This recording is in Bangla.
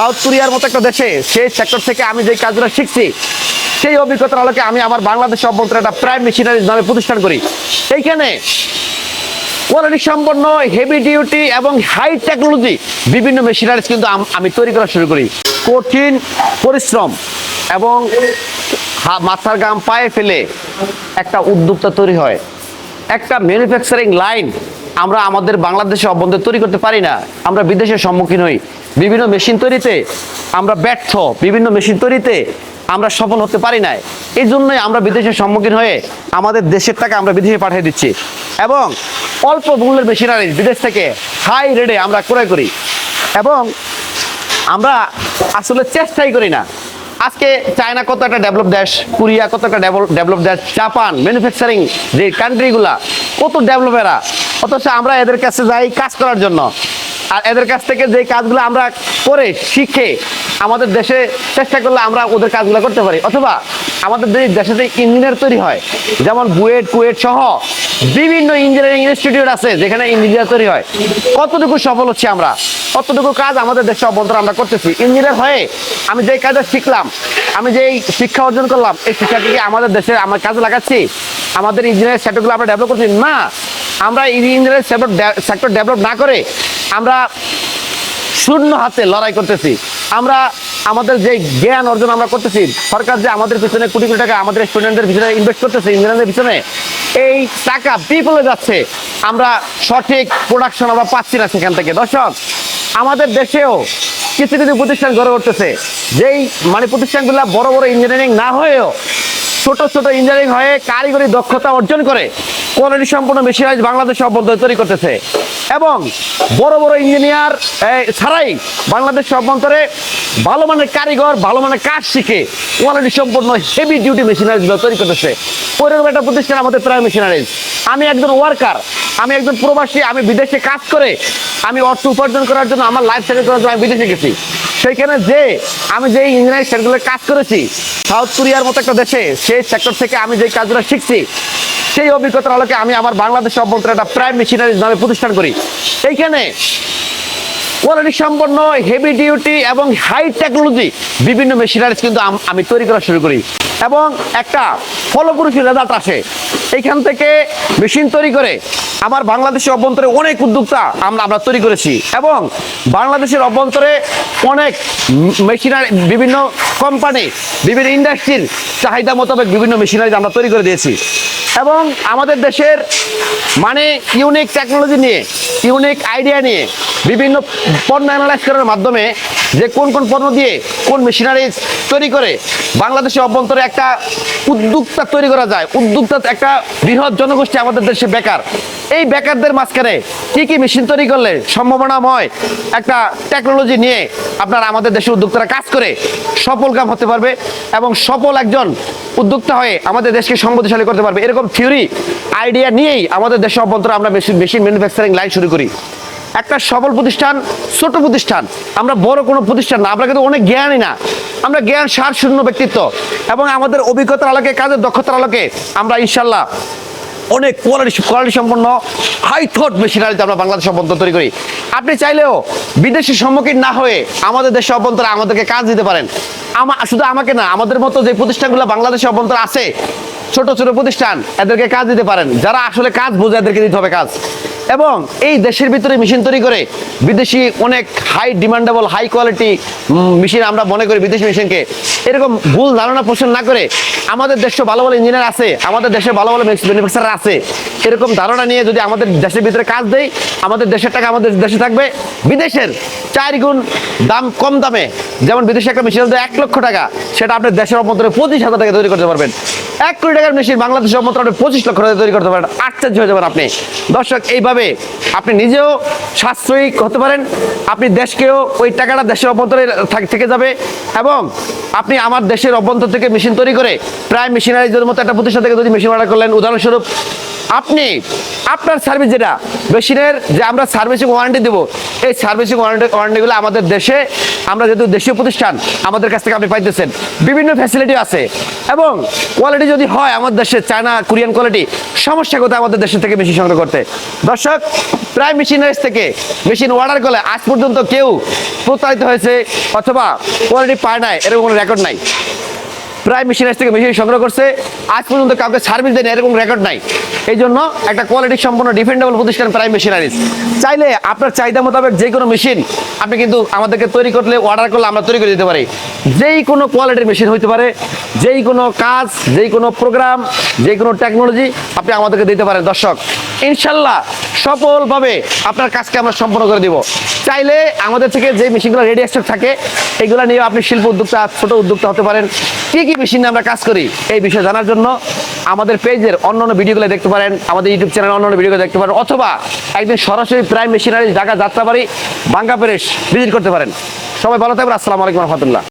সাউথ কোরিয়ার মতো একটা দেশে, সেই সেক্টর থেকে আমি যে কাজগুলো শিখছি, সেই অভিজ্ঞতার আলোকে আমি আমার বাংলাদেশ অভ্যন্তরে একটা প্রাইম মেশিনারিজ নামে প্রতিষ্ঠান করি। এইখানে কোয়ালিটি সম্পন্ন হেভি ডিউটি এবং হাই টেকনোলজি বিভিন্ন মেশিনারিজ কিন্তু আমি তৈরি করা শুরু করি। কঠিন পরিশ্রম এবং মাথার গাম পায়ে ফেলে একটা উদ্যোক্তা তৈরি হয়। একটা ম্যানুফ্যাকচারিং লাইন আমরা আমাদের বাংলাদেশে অভ্যন্তরে তৈরি করতে পারি না। আমরা বিদেশের সম্মুখীন হই। বিভিন্ন মেশিন তৈরিতে আমরা ব্যর্থ। বিভিন্ন মেশিন তৈরিতে আমরা সফল হতে পারি না এই জন্যই আমরা বিদেশের সম্মুখীন হয়ে আমাদের দেশের টাকা আমরা বিদেশে পাঠিয়ে দিচ্ছি। এবং অল্প মূল্যের মেশিনারি বিদেশ থেকে হাই রেটে আমরা ক্রয় করি। এবং আমরা আসলে চেষ্টাই করি না। আজকে চায়না কত একটা ডেভেলপ দেশ, কোরিয়া কত একটা ডেভেলপ দেশ, জাপান ম্যানুফ্যাকচারিং যে কান্ট্রিগুলা কত ডেভেলপেরা অথচ আমরা এদের কাছে যাই কাজ করার জন্য। আর এদের কাছ থেকে যে কাজগুলো আমরা করে, শিখে আমাদের দেশে চেষ্টা করলে আমরা ওদের কাজগুলো করতে পারি। অথবা আমাদের দেশে যে ইঞ্জিনিয়ার তৈরি হয়, যেমন বুয়েট, কুয়েট সহ বিভিন্ন ইঞ্জিনিয়ারিং ইনস্টিটিউট আছে যেখানে ইঞ্জিনিয়ার তৈরি হয়। কতটুকু সফল হচ্ছে আমরা? কতটুকু কাজ আমাদের দেশে অভ্যন্তর আমরা করতেছি? ইঞ্জিনিয়ার হয়ে আমি যে কাজটা শিখলাম, আমি যে শিক্ষা অর্জন করলাম, এই শিক্ষাকে কি আমাদের দেশে আমার কাজে লাগাচ্ছি? আমাদের ইঞ্জিনিয়ারিং সেক্টরগুলো আমরা ডেভেলপ করছি? না। আমরা ইঞ্জিনিয়ারিং সেক্টর ডেভেলপ না করে আমরা শূন্য হাতে লড়াই করতেছি। আমরা আমাদের যে জ্ঞান অর্জন আমরা করতেছি, সরকার যে আমাদের পিছনে কোটি কোটি টাকা আমাদের স্টুডেন্টদের পিছনে ইনভেস্ট করতেছে ইঞ্জিনিয়ারদের পিছনে, এই টাকা বিফলে যাচ্ছে। আমরা সঠিক প্রোডাকশন আমরা পাচ্ছি না সেখান থেকে। দর্শক, আমাদের দেশেও কিছু কিছু প্রতিষ্ঠান গড়ে উঠতেছে। যেই মানে প্রতিষ্ঠানগুলো বড় বড় ইঞ্জিনিয়ারিং না হয়েও ছোট ছোট ইঞ্জিনিয়ারিং হয়ে কারিগরি দক্ষতা অর্জন করে কোয়ালিটি সম্পন্ন মেশিনারিজ বাংলাদেশে অভ্যন্তরে তৈরি করতেছে। এবং বড় বড় ইঞ্জিনিয়ার ছাড়াই বাংলাদেশ অভ্যন্তরে ভালো মানের কারিগর, ভালো মানের কাজ শিখে কোয়ালিটি সম্পূর্ণ হেভি ডিউটি মেশিনারিজগুলো তৈরি করতেছে। ওইরকম একটা প্রতিষ্ঠান আমাদের প্রায় মেশিনারিজ আমি একজন ওয়ার্কার আমি একজন প্রবাসী, আমি বিদেশে কাজ করে আমি অর্থ উপার্জন করার জন্য আমার লাইফ সেটেল করার জন্য আমি বিদেশে গেছি। সেইখানে যে আমি যে ইঞ্জিনিয়ারিং সেক্টরগুলো কাজ করেছি সাউথ কোরিয়ার মতো একটা দেশে, সেই সেক্টর থেকে আমি যে কাজগুলো শিখছি সেই অভিজ্ঞতার আলোকে আমি আমার বাংলাদেশ অভ্যন্তরে একটা প্রাইম মেশিনারিজ নামে প্রতিষ্ঠান করি। এইখানে কোয়ালিটি সম্পন্ন হেভি ডিউটি এবং হাই টেকনোলজি বিভিন্ন মেশিনারিজ কিন্তু আমি তৈরি করা শুরু করি। এবং একটা ফলপ্রসূ রেজাল্ট আসে। এইখান থেকে মেশিন তৈরি করে আমার বাংলাদেশের অভ্যন্তরে অনেক উদ্যোক্তা আমরা আমরা তৈরি করেছি এবং বাংলাদেশের অভ্যন্তরে অনেক মেশিনারি বিভিন্ন কোম্পানি, বিভিন্ন ইন্ডাস্ট্রির চাহিদা মোতাবেক বিভিন্ন মেশিনারিজ আমরা তৈরি করে দিয়েছি। এবং আমাদের দেশের মানে ইউনিক টেকনোলজি নিয়ে ইউনিক আইডিয়া নিয়ে বিভিন্ন পণ্য অ্যানালাইজ করার মাধ্যমে যে কোন কোন পণ্য দিয়ে কোন মেশিনারিজ তৈরি করে বাংলাদেশের অভ্যন্তরে একটা উদ্যোক্তা তৈরি করা যায়। উদ্যোক্তা একটা বৃহৎ জনগোষ্ঠী আমাদের দেশে বেকার। এই বেকারদের মাঝখানে কি কি মেশিন তৈরি করলে সম্ভাবনাময় একটা টেকনোলজি নিয়ে আপনার আমাদের দেশের উদ্যোক্তারা কাজ করে সফল কাম হতে পারবে এবং সফল একজন উদ্যোক্তা হয়ে আমাদের দেশকে সম্পদশালী করতে পারবে। এরকম থিওরি আইডিয়া নিয়েই আমাদের দেশের অভ্যন্তরে আমরা মেশিন মেশিন ম্যানুফ্যাকচারিং লাইন শুরু করি। একটা সফল প্রতিষ্ঠান, ছোট প্রতিষ্ঠান, আমরা বড় কোনো প্রতিষ্ঠান না, আমরা কিন্তু অনেক জ্ঞানই না। আমরা জ্ঞান সার শূন্য ব্যক্তিত্ব এবং আমাদের অভিজ্ঞতার আলোকে, কাজের দক্ষতার আলোকে আমরা ইনশাল্লাহ অনেক কোয়ালিটি কোয়ালিটি সম্পন্ন হাই থট মেশিনারি আমরা বাংলাদেশ অভ্যন্তর তৈরি করি। আপনি চাইলেও বিদেশের সম্মুখীন না হয়ে আমাদের দেশে অভ্যন্তরে আমাদেরকে কাজ দিতে পারেন। আমার শুধু আমাকে না, আমাদের মতো যে প্রতিষ্ঠানগুলো বাংলাদেশে অভ্যন্তর আছে, ছোট ছোট প্রতিষ্ঠান, এদেরকে কাজ দিতে পারেন। যারা আসলে কাজ বোঝে, এদেরকে দিতে হবে কাজ। এবং এই দেশের ভিতরে মেশিন তৈরি করে বিদেশি অনেক high demandable high quality machine আমরা মনে করি বিদেশি মেশিনকে। এরকম ভুল ধারণা পোষণ না করে আমাদের দেশে ভালো ভালো ইঞ্জিনিয়ার আছে, আমাদের দেশে ভালো ভালো ম্যানুফ্যাকচারার আছে। এরকম ধারণা নিয়ে যদি আমাদের দেশের ভিতরে কাজ দেই, আমাদের দেশের টাকা আমাদের দেশে থাকবে। বিদেশের চার গুণ দাম কম দামে, যেমন বিদেশে একটা মেশিন এক লক্ষ টাকা, সেটা আপনার দেশের অভ্যন্তরে পঁচিশ হাজার টাকা তৈরি করতে পারবেন। এক কোটি টাকার মেশিন বাংলাদেশের মন্ত্রণালয় পঁচিশ লক্ষ টাকা তৈরি করতে পারেন। আশ্চর্য হয়ে যাবেন আপনি। দর্শক, এইভাবে আপনি নিজেও সাশ্রয়ী হতে পারেন। আপনি দেশকেও ওই টাকাটা দেশের অভ্যন্তরে থাক- থেকে যাবে এবং আপনি আমার দেশের অভ্যন্তর থেকে মেশিন তৈরি করে প্রায় মেশিনারিজের মতো একটা প্রতিষ্ঠান থেকে যদি মেশিন অর্ডার করলেন। উদাহরণস্বরূপ আপনি, আপনার সার্ভিস যেটা, মেশিনের যে আমরা সার্ভিসিং ওয়ারেন্টি দেবো, এই সার্ভিসিং ওয়ারেন্টি ওয়ারেন্টিগুলো আমাদের দেশে, আমরা যেহেতু দেশীয় প্রতিষ্ঠান, আমাদের কাছ থেকে আপনি পাইতেছেন। বিভিন্ন ফ্যাসিলিটি আছে। এবং কোয়ালিটি যদি হয় আমাদের দেশে চায়না কোরিয়ান কোয়ালিটি সমস্যা কোথায় আমাদের দেশের থেকে মেশিন সংগ্রহ করতে? দর্শক, প্রায় মেশিনারিজ থেকে মেশিন অর্ডার করলে আজ পর্যন্ত কেউ প্রতারিত হয়েছে অথবা কোয়ালিটি পায় নাই, এরকম কোনো রেকর্ড নাই। প্রায় মেশিনারিজ থেকে মেশিন সংগ্রহ করছে, আজ পর্যন্ত কাউকে সার্ভিস দেয়নি, এরকম রেকর্ড নাই। এই জন্য একটা কোয়ালিটি সম্পন্ন ডিফেন্ডেবল প্রতিষ্ঠান প্রায় মেশিনারিজ চাইলে আপনার চাহিদা মোতাবেক যে কোনো মেশিন আপনি কিন্তু আমাদেরকে তৈরি করলে অর্ডার করলে আমরা তৈরি করে দিতে পারি। যেই কোনো কোয়ালিটির মেশিন হইতে পারে, যেই কোনো কাজ, যেই কোনো প্রোগ্রাম যে কোনো টেকনোলজি আপনি আমাদেরকে দিতে পারেন। দর্শক, ইনশাল্লাহ সফলভাবে আপনার কাজকে আমরা সম্পন্ন করে দিব। চাইলে আমাদের থেকে যে মেশিনগুলো রেডি স্টক থাকে, এগুলো নিয়ে আপনি শিল্প উদ্যোক্তা, ছোট উদ্যোক্তা হতে পারেন। কি কি মেশিন আমরা কাজ করি, এই বিষয়ে জানার জন্য আমাদের পেজের অন্য অন্য ভিডিওগুলো দেখতে পারেন, আমাদের ইউটিউব চ্যানেল অন্য ভিডিওগুলো দেখতে পারেন, অথবা একদিন সরাসরি প্রাইম মেশিনারি ঢাকা যাত্রাবাড়ি বাঙ্গা প্যারেস ভিজিট করতে পারেন। সবাই ভালো থাকবেন, আসসালামু আলাইকুম রহমতুল্লাহ।